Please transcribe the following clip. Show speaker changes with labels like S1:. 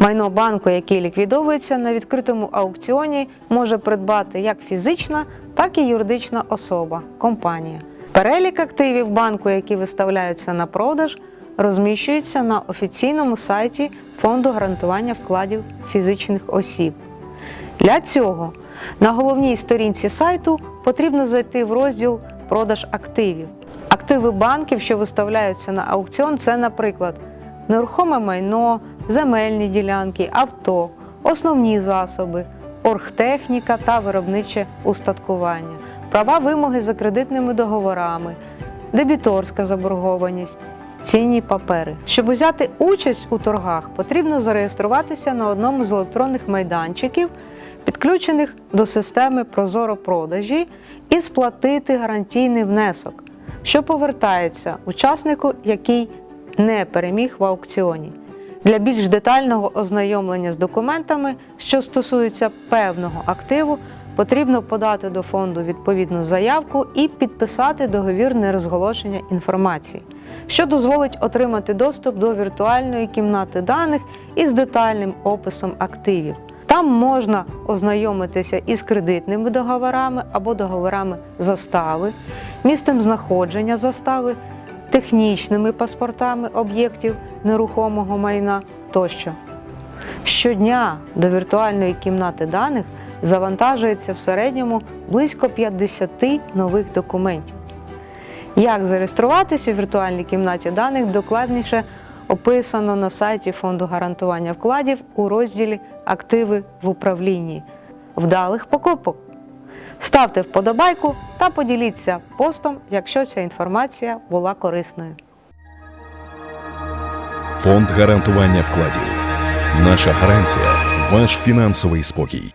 S1: Майно банку, який ліквідовується на відкритому аукціоні, може придбати як фізична, так і юридична особа компанія. Перелік активів банку, які виставляються на продаж, розміщується на офіційному сайті Фонду гарантування вкладів фізичних осіб. Для цього на головній сторінці сайту потрібно зайти в розділ Продаж активів. Активи банків, що виставляються на аукціон, це, наприклад, нерухоме майно, земельні ділянки, авто, основні засоби, оргтехніка та виробниче устаткування, права вимоги за кредитними договорами, дебіторська заборгованість, цінні папери. Щоб взяти участь у торгах, потрібно зареєструватися на одному з електронних майданчиків, підключених до системи Прозоро продажі, і сплатити гарантійний внесок, що повертається учаснику, який не переміг в аукціоні. Для більш детального ознайомлення з документами, що стосуються певного активу, потрібно подати до фонду відповідну заявку і підписати договір нерозголошення інформації, що дозволить отримати доступ до віртуальної кімнати даних із детальним описом активів. Там можна ознайомитися із кредитними договорами або договорами застави, місцем знаходження застави, технічними паспортами об'єктів нерухомого майна тощо. Щодня до віртуальної кімнати даних завантажується в середньому близько 50 нових документів. Як зареєструватися у віртуальній кімнаті даних докладніше описано на сайті Фонду гарантування вкладів у розділі Активи в управлінні. Вдалих покупок. Ставте вподобайку та поділіться постом, якщо ця інформація була корисною.
S2: Фонд гарантування вкладів. Наша гарантія ваш фінансовий спокій.